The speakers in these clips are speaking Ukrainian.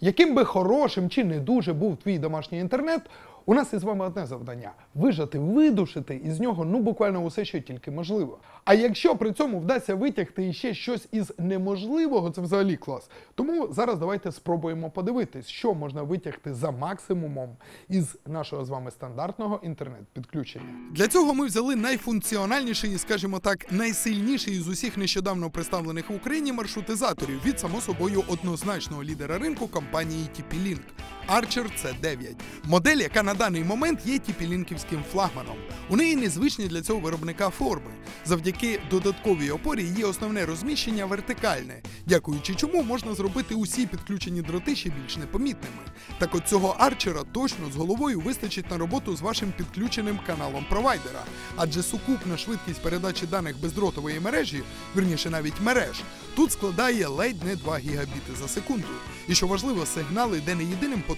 Яким би хорошим чи не дуже був твій домашній інтернет, у нас із вами одне завдання вижати, видушити із нього ну буквально усе, що тільки можливо. А якщо при цьому вдасться витягти іще щось із неможливого, це взагалі клас. Тому зараз давайте спробуємо подивитись, що можна витягти за максимумом із нашого з вами стандартного інтернет-підключення. Для цього ми взяли найфункціональніший і, скажімо так, найсильніший із усіх нещодавно представлених в Україні маршрутизаторів від само собою однозначного лідера ринку компанії TP-Link. Archer C9. Модель, яка на даний момент є TP-Linkівським флагманом. У неї незвичні для цього виробника форми. Завдяки додатковій опорі її основне розміщення вертикальне, дякуючи чому можна зробити усі підключені дроти більш непомітними. Так от цього арчера точно з головою вистачить на роботу з вашим підключеним каналом провайдера, адже сукупна швидкість передачі даних бездротової мережі, верніше навіть мереж, тут складає ледь не 2 гігабіти за секунду. І що важливо, сигнал йде не єдиним потоком,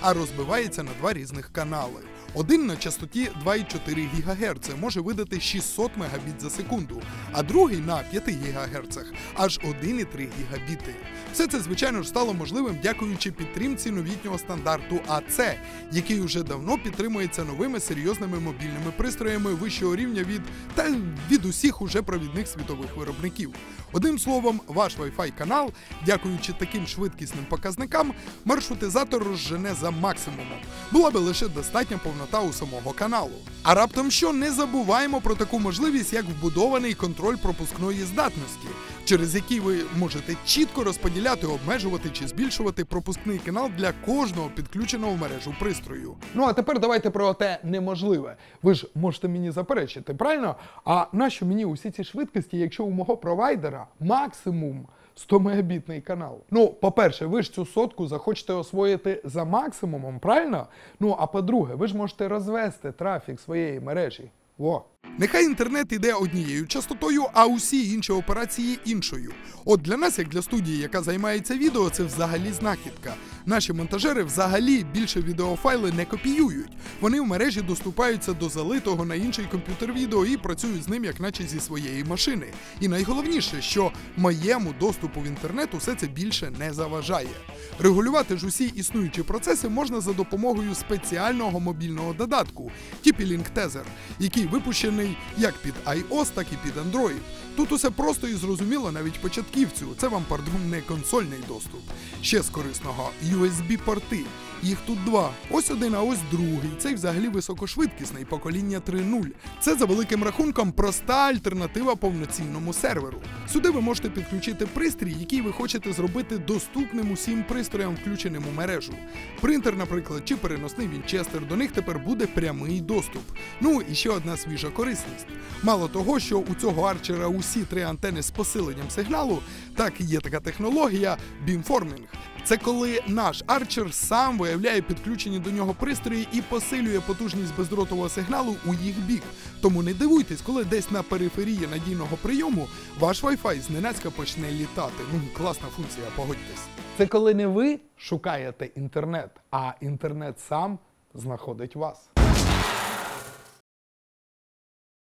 а розбивається на два різних канали. Один на частоті 2,4 ГГц може видати 600 Мбіт за секунду, а другий на 5 ГГц аж 1,3 гігабіти. Все це, звичайно ж, стало можливим дякуючи підтримці новітнього стандарту АЦ, який уже давно підтримується новими серйозними мобільними пристроями вищого рівня від та від усіх уже провідних світових виробників. Одним словом, ваш Wi-Fi канал, дякуючи таким швидкісним показникам, маршрутизатор розжене за максимумом. Була би лише достатня повнота у самого каналу. А раптом що не забуваємо про таку можливість, як вбудований контроль пропускної здатності, через який ви можете чітко розподіляти, обмежувати чи збільшувати пропускний канал для кожного підключеного в мережу пристрою. Ну а тепер давайте про те неможливе. Ви ж можете мені заперечити, правильно? А нащо мені усі ці швидкості, якщо у мого провайдера максимум 100 мегабітний канал. Ну, по-перше, ви ж цю сотку захочете освоїти за максимумом, правильно? Ну а по-друге, ви ж можете розвести трафік своєї мережі. Во. Нехай інтернет іде однією частотою, а усі інші операції іншою. От для нас, як для студії, яка займається відео, це взагалі знахідка. Наші монтажери взагалі більше відеофайли не копіюють. Вони в мережі доступаються до залитого на інший комп'ютер відео і працюють з ним, як наче зі своєї машини. І найголовніше, що моєму доступу в інтернет усе це більше не заважає. Регулювати ж усі існуючі процеси можна за допомогою спеціального мобільного додатку TP-Link Tether, який випущений як під iOS, так і під Android. Тут усе просто і зрозуміло навіть початківцю. Це вам пардон не консольний доступ. Ще з корисного USB-порти. Їх тут два. Ось один, а ось другий. Цей взагалі високошвидкісний покоління 3.0. Це за великим рахунком проста альтернатива повноцінному серверу. Сюди ви можете підключити пристрій, який ви хочете зробити доступним усім пристроям, включеним у мережу. Принтер, наприклад, чи переносний вінчестер, до них тепер буде прямий доступ. Ну і ще одна свіжа корисність. Мало того, що у цього арчера усі три антени з посиленням сигналу, так і є така технологія beamforming. Це коли наш арчер сам виявляє підключені до нього пристрої і посилює потужність бездротового сигналу у їх бік. Тому не дивуйтесь, коли десь на периферії надійного прийому ваш Wi-Fi зненацька почне літати. Ну, класна функція, погодьтесь. Це коли не ви шукаєте інтернет, а інтернет сам знаходить вас.